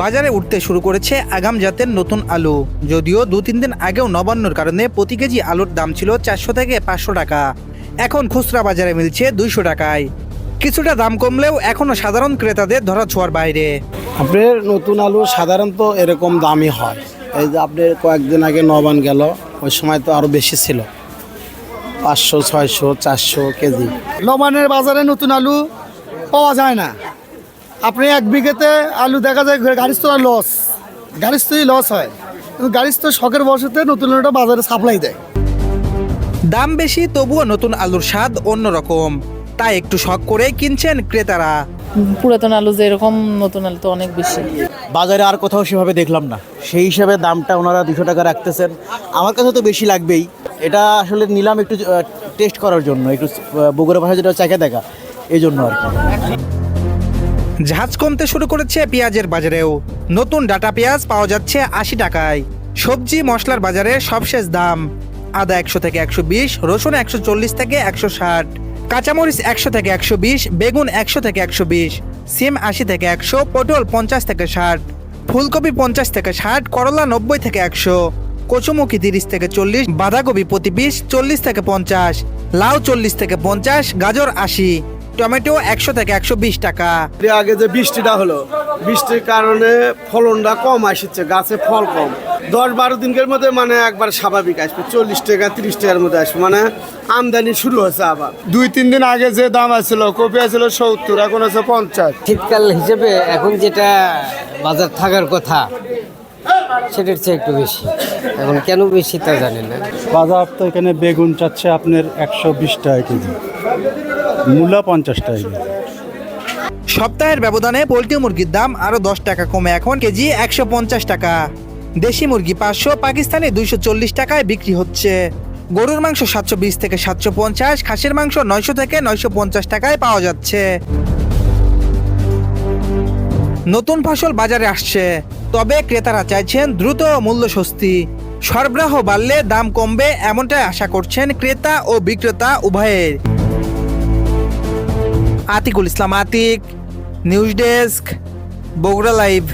বাজারে উঠতে শুরু করেছে আগাম জাতের নতুন আলু। যদিও দু তিন দিন আগেও নবান্নর কারণে প্রতি কেজি আলুর দাম ছিল চারশো থেকে পাঁচশো টাকা। এখন খুচরা বাজারে মিলছে দুইশো টাকায়। কিছুটা দাম কমলেও এখনও সাধারণ ক্রেতাদের ধরা ছোঁয়ার বাইরে। আপনার নতুন আলু সাধারণত এরকম দামই হয়। এই যে আপনার কয়েকদিন আগে নবান গেল ওই সময় তো আরও বেশি ছিল। পাঁচশো ছয়শো চারশো কেজি। লবানের বাজারে নতুন আলু পাওয়া যায় না। আপনি এক বিঘেতে আলু দেখা যায় গাড়ির তো লস গাড়ির তোই লস হয়। কিন্তু গাড়ির তো শখের বসতে নতুন আলুটা বাজারে সাপ্লাই দেয়। দাম বেশি তবুও নতুন আলুর স্বাদ অন্যরকম। তাই একটু শখ করে কিনছেন ক্রেতারা। পুরাতন আলু যেরকম নতুন আলু তো অনেক বেশি। বাজারে আর কোথাও সেভাবে দেখলাম না। সেই হিসাবে দামটা ওনারা দুশো টাকা রাখতেছেন। আমার কাছে তো বেশি লাগবেই। এটা আসলে নিলাম একটু টেস্ট করার জন্য। একটু বগুড়া ভাষা যেটা চাকে দেখা। এই জন্য আর কি। ঝাঁজ কমতে শুরু করেছে পেঁয়াজের বাজারেও। নতুন ডাটা পেঁয়াজ পাওয়া যাচ্ছে আশি টাকায়। সবজি, মশলার বাজারে সবশেষ দাম। আদা একশো থেকে একশো বিশ, রসুন একশো চল্লিশ থেকে একশো ষাট, কাঁচামরিচ একশো থেকে একশো বিশ, বেগুন একশো থেকে একশো বিশ, সিম আশি থেকে একশো, পটল পঞ্চাশ থেকে ষাট, ফুলকপি পঞ্চাশ থেকে ষাট, করলা নব্বই থেকে একশো, কচুমুখী তিরিশ থেকে চল্লিশ, বাঁধাকপি প্রতি পিস চল্লিশ থেকে পঞ্চাশ, লাউ চল্লিশ থেকে পঞ্চাশ, গাজর আশি টমেটো একশো থেকে একশো বিশ টাকা। আগে যে বৃষ্টিটা হলো বৃষ্টির কারণে ফলনটা কম আসছে গাছে ফল কম। দশ বারো দিনের মধ্যে মানে একবার স্বাভাবিক আসবে চল্লিশ টাকা তিরিশ টাকার মধ্যে আসবে মানে আমদানি শুরু হয়েছে আবার। দুই তিন দিন আগে যে দাম আছিল কপি আছিল সত্তর এখন আছে পঞ্চাশ। শীতকাল হিসেবে এখন যেটা বাজার থাকার কথা সেটার চেয়ে একটু বেশি। এখন কেন বেশি তা জানি না। বাজার তো এখানে বেগুন চাচ্ছে আপনার একশো বিশ টাকা কেজি। মূলা পঞ্চাশ টাকা সপ্তাহের ব্যবধানে পোলট্রি মুরগির দাম আরও দশ টাকা কমে এখন কেজি একশো পঞ্চাশ টাকা। দেশি মুরগি পাঁচশো, পাকিস্তানে দুইশো চল্লিশ টাকায় বিক্রি হচ্ছে। গরুর মাংস সাতশো বিশ থেকে সাতশো পঞ্চাশ, খাসির মাংস নয়শো থেকে নয়শো পঞ্চাশ টাকায় পাওয়া যাচ্ছে। নতুন ফসল বাজারে আসছে। তবে ক্রেতারা চাইছেন দ্রুত মূল্য স্বস্তি সরবরাহ বাড়লে দাম কমবে এমনটাই আশা করছেন ক্রেতা ও বিক্রেতা উভয়ের। Atikul Islam Atik news desk Bogura live.